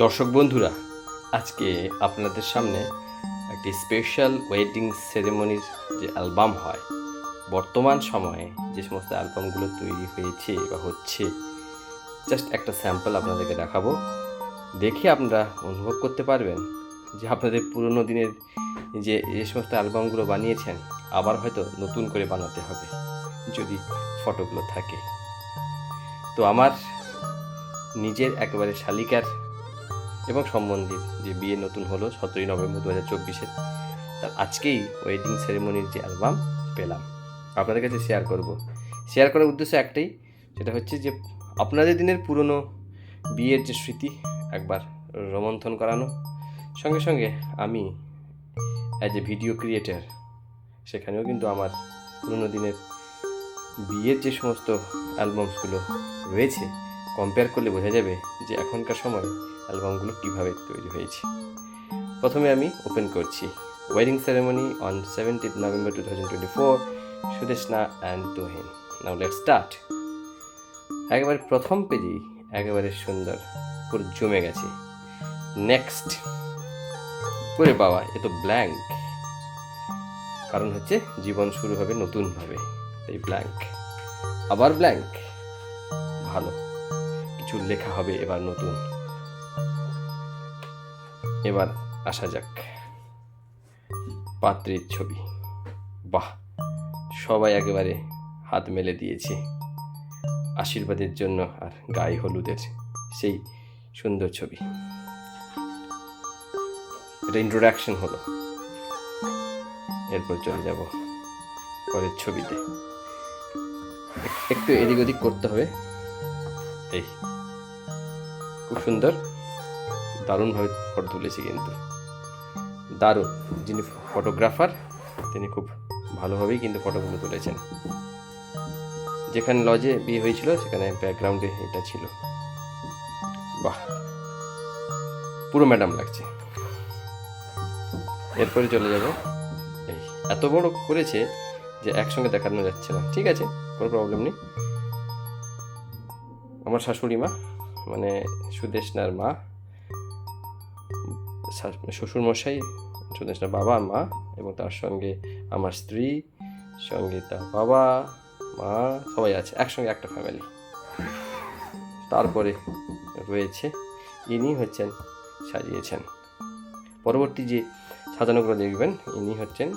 দর্শক বন্ধুরা, আজকে আপনাদের সামনে একটি স্পেশাল ওয়েডিং সেরেমনির যে অ্যালবাম হয়, বর্তমান সময়ে যে সমস্ত অ্যালবামগুলো তৈরি হয়েছে বা হচ্ছে জাস্ট একটা স্যাম্পল আপনাদেরকে দেখাবো। দেখে আপনারা অনুভব করতে পারবেন যে আপনাদের পুরনো দিনের যে যে সমস্ত অ্যালবামগুলো বানিয়েছেন, আবার হয়তো নতুন করে বানাতে হবে, যদি ফটোগুলো থাকে। তো আমার নিজের একেবারে শালিকার এবং সম্বন্ধীর যে বিয়ে নতুন হলো সতেরোই নভেম্বর দু হাজার চব্বিশে। তার আজকেই ওয়েডিং সেরেমনির যে অ্যালবাম পেলাম। আপনাদের কাছে শেয়ার করব। শেয়ার করার উদ্দেশ্য একটাই, সেটা হচ্ছে যে আপনাদের দিনের পুরনো বিয়ের যে স্মৃতি, একবার রোমন্থন করানো। সঙ্গে সঙ্গে আমি অ্যাজ এ ভিডিও ক্রিয়েটার সেখানেও কিন্তু আমার পুরনো দিনের বিয়ের যে সমস্ত অ্যালবামসগুলো রয়েছে কম্পেয়ার করলে বোঝা যাবে যে এখনকার সময় অ্যালবামগুলো কীভাবে তৈরি হয়েছে। প্রথমে আমি ওপেন করছি। Wedding ceremony on seventeen November two thousand twenty four Sudeshna and Tohin now let start একেবারে প্রথম পেজেই একেবারে সুন্দর, পুরো জমে গেছে। নেক্সট করে বাবা এ তো ব্ল্যাঙ্ক কারণ হচ্ছে জীবন শুরু হবে নতুনভাবে এই ব্ল্যাঙ্ক আবার ব্ল্যাঙ্ক ভালো। কিছু লেখা হবে এবার নতুন। এবার আসা যাক। পাত্রীর ছবি। বাহ, সবাই একেবারে হাত মেলে দিয়েছে। আশীর্বাদের জন্য আর গায়ে হলুদের সেই সুন্দর ছবি। এটা ইন্ট্রোডাকশন হলো। এরপর চলে যাব পরের ছবিতে। একটু এদিক ওদিক করতে হবে। এই। খুব সুন্দর। দারুণভাবে ফটো তুলেছি কিন্তু। দারুণ। যিনি ফটোগ্রাফার তিনি খুব ভালোভাবেই কিন্তু ফটোগুলো তুলেছেন। যেখানে লজে বিয়ে হয়েছিল, সেখানে ব্যাকগ্রাউন্ডে এটা ছিল। বাহ! পুরো ম্যাডাম লাগছে। এরপরে চলে যাব। এই এত বড় করেছে যে একসঙ্গে দেখানো যাচ্ছে না। ঠিক আছে, কোনো প্রবলেম নেই। আমার শাশুড়ি মা মানে সুদেশনার মা শ্বশুরমশাই, সুদেশনার বাবা, মা এবং তার সঙ্গে আমার স্ত্রী, সঙ্গে তার বাবা, মা, সবাই আছে, একসঙ্গে একটা ফ্যামিলি তারপরে রয়েছে, ইনি হচ্ছেন, সাজিয়েছেন। পরবর্তী যে সাজানোগুলো দেখবেন, ইনি হচ্ছেন,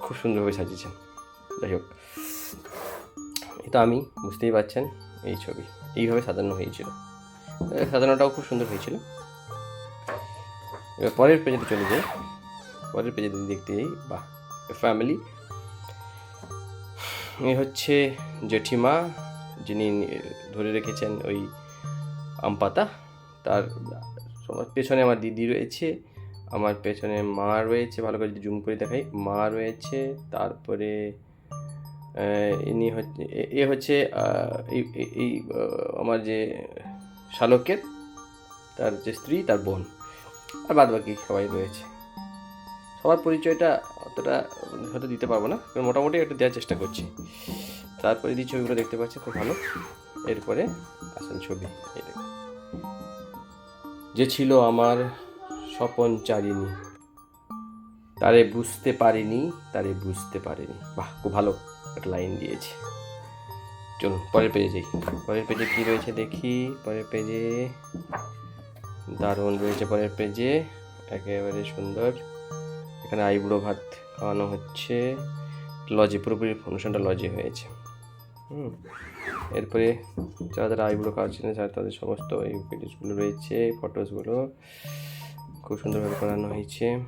খুব সুন্দরভাবে সাজিয়েছেন। যাই হোক। এটা আমি বুঝতেই পারছেন এই ছবি। এইভাবে সাজানো হয়েছিল। সাজানোটাও খুব সুন্দর হয়েছিল। এবার পরের পেজেতে চলে যাই। পরের পেজে যদি দেখতে যাই। বাহ ফ্যামিলি এ হচ্ছে জেঠিমা, যিনি ধরে রেখেছেন ওই আম পাতা। তার পেছনে আমার দিদি রয়েছে, আমার পেছনে মা রয়েছে। ভালো করে যদি জুম করে দেখাই, মা রয়েছে, তারপরে ইনি হচ্ছে এ- হচ্ছে এই আমার যে শালকের, তার যে স্ত্রী, তার বোন। আর বাদ বাকি সবাই রয়েছে। সবার পরিচয়টা অতটা হয়তো দিতে পারব না মোটামুটি একটু দেওয়ার চেষ্টা করছি। তারপরে এই ছবিগুলো দেখতে পাচ্ছি খুব ভালো। এরপরে আসল ছবি যে ছিল আমার স্বপন চারিণী, তারে বুঝতে পারিনি, তারে বুঝতে পারিনি। বাহ, খুব ভালো। একটা লাইন দিয়েছে। চলুন, পরের পেজে যাই। পরের পেজে কী রয়েছে দেখি? পরের পেজে দারুণ রয়েছে পরের পেজে একেবারে সুন্দর। এখানে আইবুড়ো ভাত খাওয়ানো হচ্ছে। লজে, পুরোপুরি অনুষ্ঠানটা লজে হয়েছে। হুম। এরপরে যারা যারা আইবুড়ো খাওয়াচ্ছেন যারা তাদের সমস্ত এই ভিডিওসগুলো রয়েছে ফটোসগুলো খুব সুন্দরভাবে করানো হয়েছে।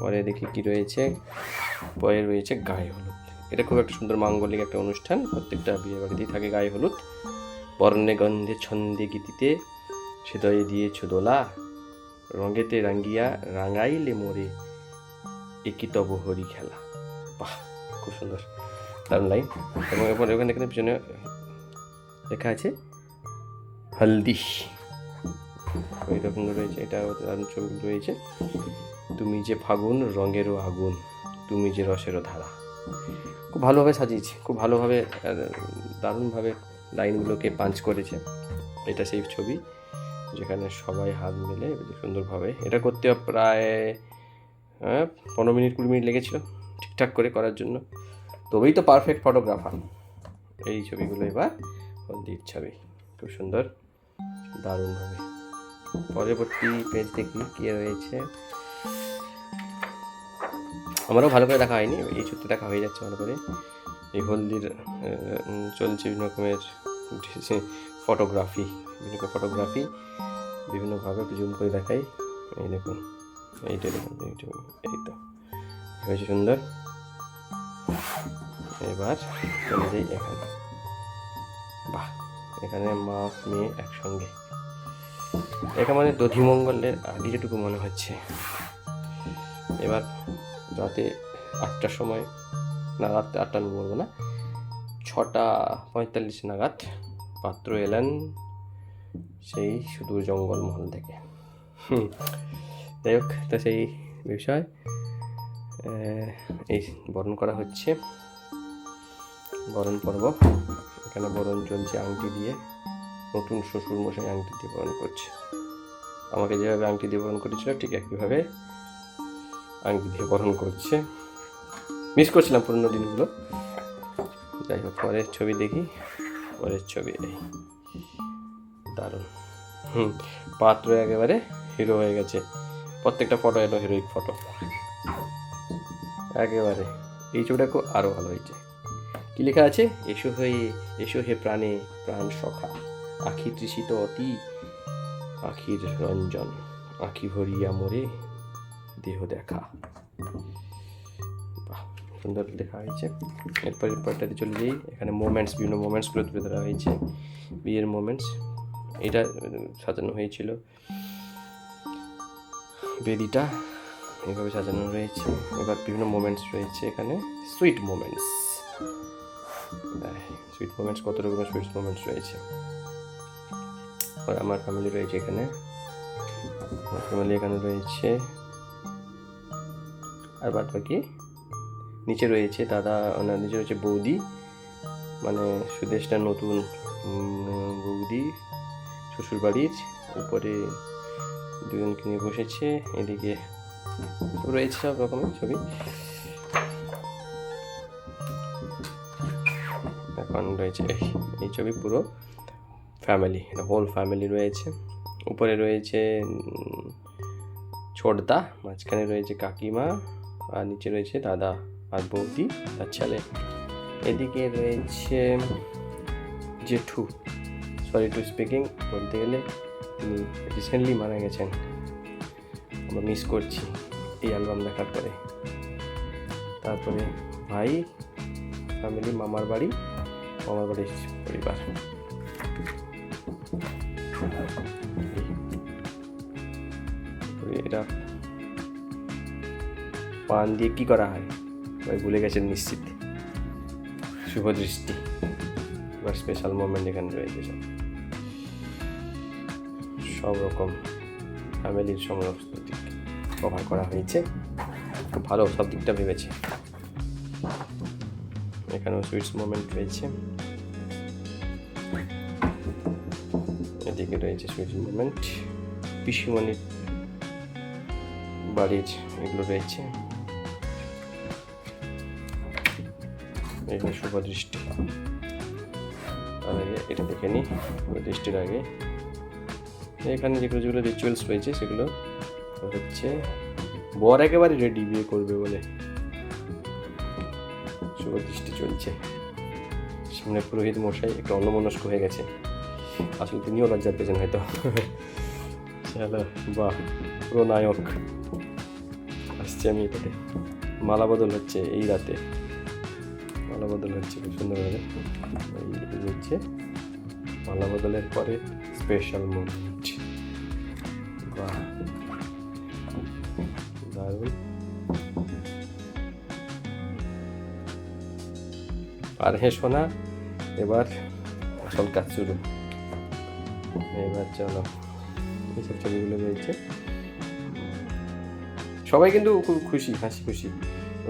পরে দেখি কি রয়েছে। পরে রয়েছে গায়ে হলুদ। এটা খুব একটা সুন্দর মাঙ্গলিক একটা অনুষ্ঠান। প্রত্যেকটা বিয়ে বাড়িতেই থাকে গায়ে হলুদ। বর্ণে গন্ধে ছন্দে গীতিতে হৃদয়ে দিয়েছ দোলা। রঙেতে রাঙ্গিয়া, রাঙাইলে মোরে একই তব হরি খেলা। বাহ, খুব সুন্দর। দারুণ লাইন। এবং এরপর ওখানে দেখেন পিছনে লেখা আছে, হলদি। ওই রকম রয়েছে, এটা দারুণ ছবি রয়েছে। তুমি যে ফাগুন রঙেরও আগুন, তুমি যে রসেরও ধারা। খুব ভালোভাবে সাজিয়েছে, খুব ভালোভাবে দারুণভাবে লাইনগুলোকে পাঞ্চ করেছে। এটা সেই ছবি যেখানে সবাই হাত মিলে সুন্দরভাবে। এটা করতে প্রায় পনেরো মিনিট, কুড়ি মিনিট লেগেছিল ঠিকঠাক করে করার জন্য। তবেই তো পারফেক্ট ফটোগ্রাফার এই ছবিগুলো এবার হলদির ছবি। খুব সুন্দর, দারুণভাবে। পরবর্তী পেজ দেখি কী রয়েছে আমারও ভালো করে দেখা হয়নি, এই সত্যি দেখা হয়ে যাচ্ছে ভালো করে। এই হলদির চলছে বিভিন্ন রকমের ফটোগ্রাফি বিভিন্ন রকম ফটোগ্রাফি বিভিন্নভাবে জুম করে দেখাই। এই দেখুন, এইটা দেখুন এই তো হয়েছে সুন্দর, এবার চলে যাই এখানে। বাহ, এখানে মা, মেয়ে একসঙ্গে। এখানে মানে দধিমঙ্গলের আগে যেটুকু মনে হচ্ছে। এবার রাতে আটটার সময় না রাতে আটটা আমি বলব না, ছটা পঁয়তাল্লিশ নাগাদ পাত্র এলেন সেই সুদূর জঙ্গলমহল থেকে। যাই হোক, তা সেই বিষয়। এই বরণ করা হচ্ছে। বরণ পর্ব। এখানে বরণ চলছে আংটি দিয়ে। নতুন শ্বশুর মশাই আংটি দিয়ে বরণ করছে। আমাকে যেভাবে আংটি দিয়ে বরণ করেছিল ঠিক একইভাবে আংটি দিয়ে বরণ করছে। মিস করছিলাম পুরনো দিনগুলো। যাই হোক, পরের ছবি দেখি, পরের ছবি এই দারুণ। হুম, পাত্র একেবারে হিরো হয়ে গেছে। প্রত্যেকটা ফটো এলো হিরোইক ফটো একেবারে। এই ছবিটা খুব আরও ভালো হয়েছে। কি লেখা আছে? এসো হয়ে এসো হে প্রাণে, প্রাণ সখা। আখি তৃষিত অতি, আখির রঞ্জন। আখি ভরিয়া মোরে দেহ দেখা। সুন্দর লেখা হয়েছে। এরপর এরপরটাতে চলে যাই। এখানে মোমেন্টস বিভিন্ন মোমেন্টসগুলো তুলে ধরা হয়েছে। বিয়ের মোমেন্টস এটা সাজানো হয়েছিল। বেদিটা এইভাবে সাজানো রয়েছে। এবার বিভিন্ন মোমেন্টস রয়েছে এখানে। সুইট মোমেন্টস সুইট মোমেন্টস কত রকমের সুইট মোমেন্টস রয়েছে। আমার ফ্যামিলি রয়েছে এখানে। আমার ফ্যামিলি এখানে রয়েছে আর বাদ বাকি নিচে রয়েছে দাদা, ওনার নিচে রয়েছে বৌদি। মানে সুদেশটা নতুন বৌদি শ্বশুরবাড়ির। উপরে দুজনকে নিয়ে বসেছে, এদিকে রয়েছে সব রকমের ছবি। এখন রয়েছে, এই ছবি পুরো ফ্যামিলি হোল ফ্যামিলি রয়েছে। উপরে রয়েছে ছোটদা, মাঝখানে রয়েছে কাকিমা। আর নিচে রয়েছে দাদা আর বৌদি, তার ছেলে। এদিকে রয়েছে জেঠু। সরি টু স্পিকিং বলতে গেলে তিনি রিসেন্টলি মারা গেছেন। আমরা মিস করছি এই অ্যালবাম দেখার পরে। তারপরে ভাই ফ্যামিলি মামার বাড়ি, মামার বাড়ির পরিবার। এটা পান দিয়ে কি করা হয়? ওই ভুলে গেছেন নিশ্চিত। শুভ দৃষ্টি। এবার স্পেশাল মোমেন্ট এখানে রয়েছে সব। সব রকম ফ্যামিলির সমস্ত দিক কভার করা হয়েছে। খুব ভালো সব দিকটা ভেবেছে। এখানেও সুইটস মোমেন্ট রয়েছে। এদিকে রয়েছে সুইটস মোমেন্ট পিসিমণির বাড়ির এগুলো রয়েছে। এখানে শুভ দৃষ্টি। তার আগে এটা দেখে নিই দৃষ্টির আগে। এখানে যেগুলো যেগুলো রিচুয়ালস রয়েছে, সেগুলো হচ্ছে, বর একেবারে রেডি বিয়ে করবে বলে। শুভ দৃষ্টি চলছে। সামনে পুরোহিত মশাই একটু অন্যমনস্ক হয়ে গেছে। আসলে তিনিও লজ্জা পেয়েছেন হয়তো। চলো বাহ, পুরো নায়ক। আসছে আমি এটাতে। মালা বদল হচ্ছে এই রাতে। মালা বদল হচ্ছে, খুব সুন্দরভাবে এই হচ্ছে। মালা বদলের পরে স্পেশাল দারুণ। আর হ্যাঁ শোনা এবার আসল কাজ শুরু। এবার চলো। এইসব ছবিগুলো রয়েছে। সবাই কিন্তু খুব খুশি, হাসি খুশি।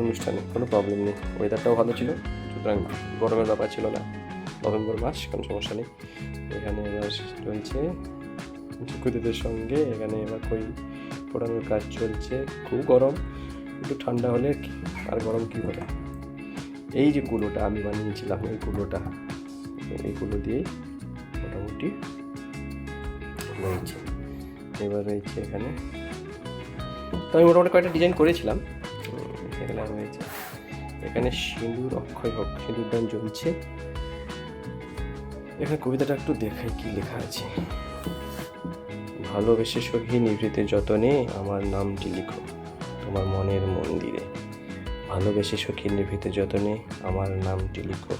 অনুষ্ঠানে কোনো প্রবলেম নেই। ওয়েদারটাও ভালো ছিল, সুতরাং গরমের ব্যাপার ছিল না। নভেম্বর মাস, কোনো সমস্যা নেই। এখানে এবার চলছে খুদেদের সঙ্গে এখানে এবার কই ফোটানোর কাজ চলছে। খুব গরম, একটু ঠান্ডা হলে আর গরম কী হবে এই যে কুলোটা আমি বানিয়েছিলাম, এই কুলোটা। এই কুলো দিয়েই মোটামুটি রয়েছে এবার রয়েছে এখানে। তো আমি মোটামুটি কয়েকটা ডিজাইন করেছিলাম। এখানে রয়েছে এখানে সিঁদুর, অক্ষয় হোক সিঁদুর দান জমছে এখানে কবিতাটা একটু দেখাই কি লেখা আছে। ভালোবেসে সখী নিভৃতে যতনে আমার নামটি লিখো, তোমার মনের মন্দিরে। ভালোবেসে সখী নিভৃতে যতনে আমার নামটি লিখো,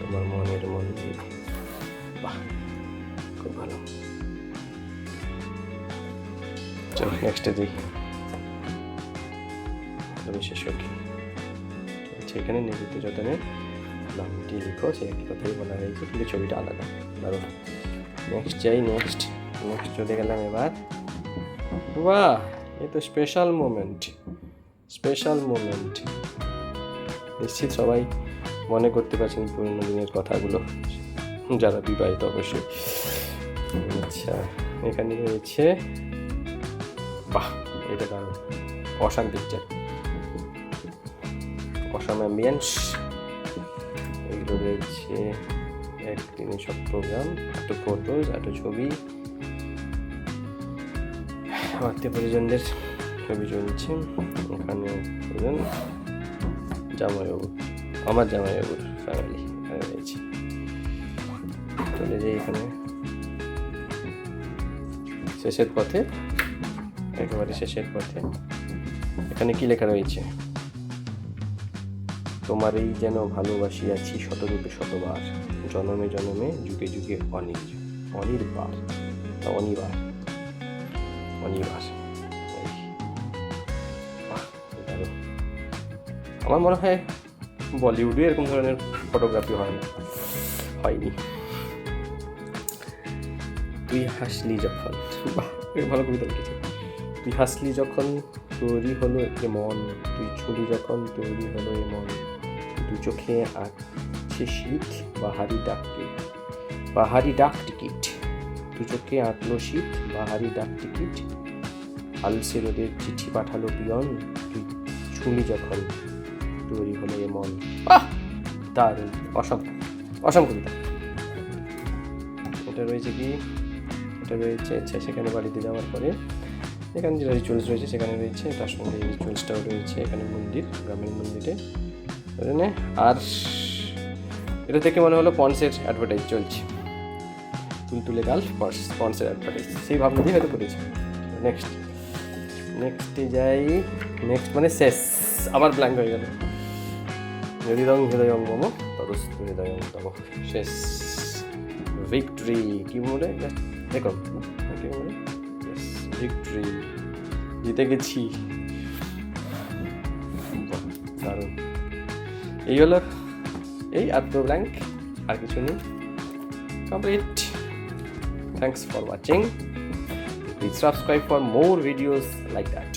তোমার মনের মন্দিরে। বাহ, খুব ভালো। চলো নেক্সটে দিই ভালোবেসে সখী আচ্ছা এখানে নিভৃতে যতনে নামটি লিখো, সে একই কথাই বলা হয়েছে, কিন্তু ছবিটা আলাদা। দারুণ নেক্সট যাই নেক্সট নেক্সট চলে গেলাম এবার। বাহ, এ তো স্পেশাল মোমেন্ট স্পেশাল মোমেন্ট নিশ্চিত সবাই মনে করতে পারছেন পুরনো দিনের কথাগুলো। যারা বিবাহিত, অবশ্যই। আচ্ছা এখানে রয়েছে, বাহ, এটা দারুণ। অসাম পিকচার অসাম অ্যাম্বিয়েন্স এগুলো রয়েছে একদিনে সব প্রোগ্রাম, একটা ফটোজ একটা ছবি। আত্মীয় পরিজনদের ছবি চলছে পরিজন জামাইবাবু, আমার জামাইবাবুর ফ্যামিলি রয়েছে। চলে যাই এখানে। শেষের পথে, একেবারে শেষের পথে। এখানে কি লেখা রয়েছে? তোমার এই যেন ভালোবাসি আছি শতরূপে শতবার। জনমে জনমে, যুগে যুগে অনির অনির্বার অনিবার অনিবার। আমার মনে হয় বলিউডে এরকম ধরনের ফটোগ্রাফি হয় না। হয়নি। তুই হাসলি যখন। ভালো কবিতা লিখেছে। তুই হাসলি যখন তৈরি হলো এ মন। তুই ছুলি যখন তৈরি হলো এ মন। দু চোখে আঁকছে শীত, বাহারি ডাক টিকিট। বাহারি ডাক টিকিট। দু চোখে আঁকলো শীত, বাহারি ডাক টিকিট। আলসে রোদের চিঠি পাঠালো পিয়ন, তুই ছুলি যখন তৈরি হলো এ মন। দারুণ অসম অসম কবিতা এটা রয়েছে কি? এটা রয়েছে আচ্ছা সেখানে বাড়িতে যাওয়ার পরে এখানে যে রিচুয়ালস রয়েছে, সেখানে রয়েছে, তার সঙ্গে রিচুয়ালসটাও রয়েছে, এখানে মন্দির, গ্রামের মন্দিরে। এখানে আর এটা থেকে মনে হলো পন্সের অ্যাডভার্টাইজ চলছে। তুলতুলে গাল পন্সের অ্যাডভার্টাইজ সেই ভাবনা দিয়ে হয়তো করেছে। নেক্সট নেক্সটে যাই। নেক্সট মানে শেষ। আবার ব্ল্যাঙ্ক হয়ে গেল। হৃদয়ং হৃদয়ং মম, তদস্তু হৃদয়ং তব শেষ। ভিক্টরি কি মনে দেখো, কি মনে ভিক্টরি জিতে গেছি। এই হলো এই আর দু ব্ল্যাঙ্ক, আর কিছু নেই। Complete thanks for watching please subscribe for more videos like that